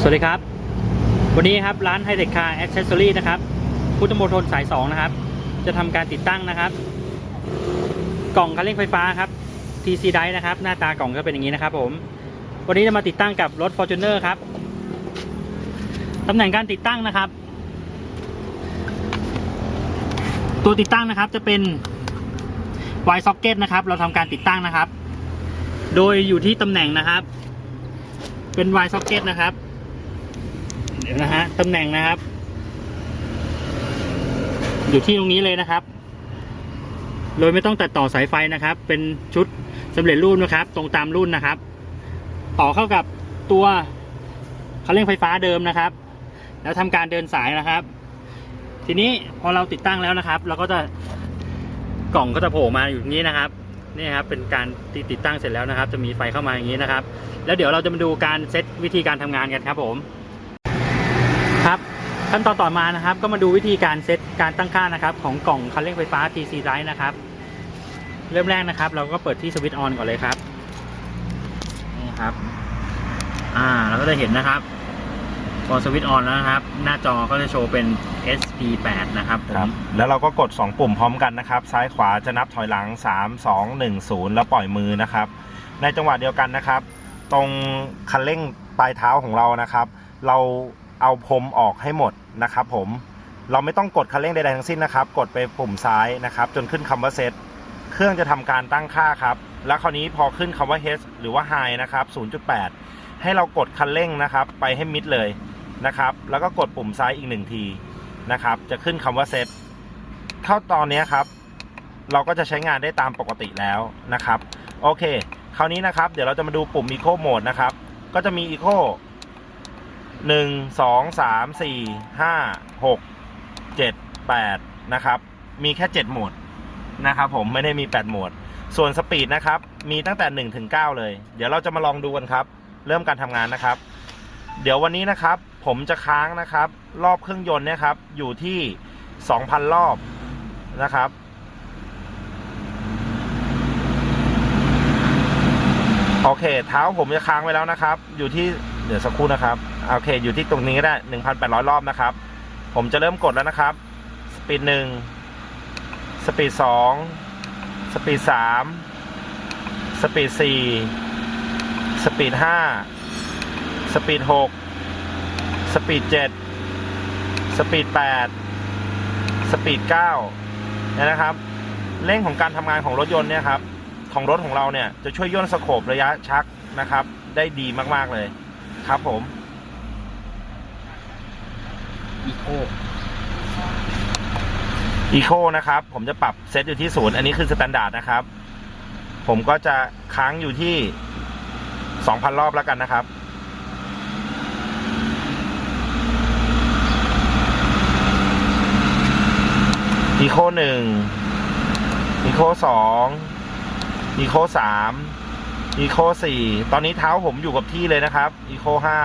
สวัสดีครับ วันนี้ครับร้านไฮเทคคาร์แอคเซสซอรี่นะครับ พุทธมณฑลสาย 2 นะครับ จะทำการติดตั้งนะครับ กล่องคันเร่งไฟฟ้าครับ TC d i นะครับ หน้าตากล่องก็เป็นอย่างนี้นะครับ ผม วันนี้จะมาติดตั้งกับรถ Fortuner ครับตำแหน่งการติดตั้งนะครับ ตัวติดตั้งนะครับจะเป็น Y socket นะครับ เราทำการติดตั้งนะครับ โดยอยู่ที่ตำแหน่งนะครับ เป็น Y socket นะครับ เดี๋ยวนะฮะตำแหน่งนะครับ อยู่ที่ตรงนี้เลยนะครับ โดยไม่ต้องตัดต่อสายไฟนะครับ เป็นชุดสำเร็จรูปนะครับ ตรงตามรุ่นนะครับ ต่อเข้ากับตัวคันเร่งไฟฟ้าเดิมนะครับ แล้วทำการเดินสายนะครับ ทีนี้พอเราติดตั้งแล้วนะครับ เราก็จะกล่องก็จะโผล่มาอยู่นี้นะครับนี่ครับเป็นการติดติดตั้งเสร็จแล้วนะครับ จะมีไฟเข้ามาอย่างนี้นะครับ แล้วเดี๋ยวเราจะมาดูการเซตวิธีการทำงานกันครับผม ครับขั้นตอนต่อมานะครับ ก็มาดูวิธีการเซตการตั้งค่านะครับ ของกล่องคันเร่งไฟฟ้า TC Drive นะครับ เริ่มแรกนะครับ เราก็เปิดที่สวิตช์ออนก่อนเลยครับนี่ครับ อ่าเราก็จะเห็นนะครับ พอสวิตช์ออนแล้วนะครับ หน้าจอก็จะโชว์เป็น SP8 นะครับผมครับแล้วเราก็กด 2 ปุ่มพร้อมกันนะครับ ซ้ายขวาจะนับถอยหลัง 3 2 1 0 แล้วปล่อยมือนะครับ ในจังหวะเดียวกันนะครับ ตรงคันเร่งปลายเท้าของเรานะครับ เรา เอาพรมออกให้หมดนะครับผมเราไม่ต้องกดคันเร่งใดๆทั้งสิ้นนะครับ กดไปปุ่มซ้ายนะครับ จนขึ้นคำว่าเซตเครื่องจะทำการตั้งค่าครับ แล้วคราวนี้พอขึ้นคำว่า H หรือว่า High นะครับ 0.8 ให้เรากดคันเร่งนะครับ ไปให้มิดเลยนะครับ แล้วก็กดปุ่มซ้ายอีกหนึ่งทีนะครับ จะขึ้นคำว่าเซตเท่าตอนนี้ครับ เราก็จะใช้งานได้ตามปกติแล้วนะครับ โอเค คราวนี้นะครับ เดี๋ยวเราจะมาดูปุ่ม Eco Mode นะครับ ก็จะมี Eco 1 2 3 4 5 6 7 8นะครับ มีแค่7โหมดนะครับผมไม่ได้มี8โหมด ส่วนสปีดนะครับ มีตั้งแต่1ถึง9เลย เดี๋ยวเราจะมาลองดูกันครับ เริ่มการทำงานนะครับ เดี๋ยววันนี้นะครับ ผมจะค้างนะครับ รอบเครื่องยนต์เนี่ยครับ อยู่ที่2,000รอบนะครับโอเค เท้าผมจะค้างไว้แล้วนะครับ อยู่ที่ เดี๋ยวสักครู่นะครับโอเค อยู่ที่ตรงนี้ก็ได้1,800รอบนะครับ ผมจะเริ่มกดแล้วนะครับ สปีดหนึ่งสปีดสองสปีดสามสปีดสี่สปีดห้าสปีดหกสปีดเจ็ดสปีดแปดสปีดเก้านี่นะครับเร่งของการทำงานของรถยนต์เนี่ยครับของรถของเราเนี่ยจะช่วยย่นสโคประยะชักนะครับ ได้ดีมาก ๆ เลย ครับผมอีโคอีโคนะครับ ผมจะปรับเซตอยู่ที่ศูนย์อันนี้คือสแตนดาร์ดนะครับ ผมก็จะค้างอยู่ที่2,000รอบแล้วกันนะครับ อีโคหนึ่งอีโคสองอีโคสาม อีโคสี่ตอนนี้เท้าผมอยู่กับที่เลยนะครับอีโคห้า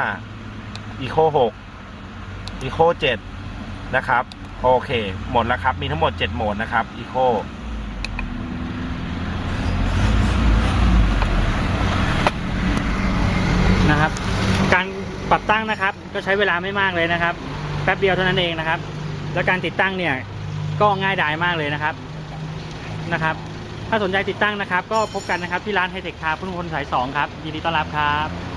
อีโคหกอีโคเจ็ดนะครับ โอเค หมดแล้วครับ มีทั้งหมด7โหมดนะครับ Eco นะครับ การปรับตั้งนะครับ ก็ใช้เวลาไม่มากเลยนะครับ แป๊บเดียวเท่านั้นเองนะครับ แล้วการติดตั้งเนี่ยก็ง่ายดายมากเลยนะครับนะครับ ถ้าสนใจติดตั้งนะครับ ก็พบกันนะครับที่ร้านไฮเทคคาร์พุทธมณฑลสาย2ครับยินดีต้อนรับครับ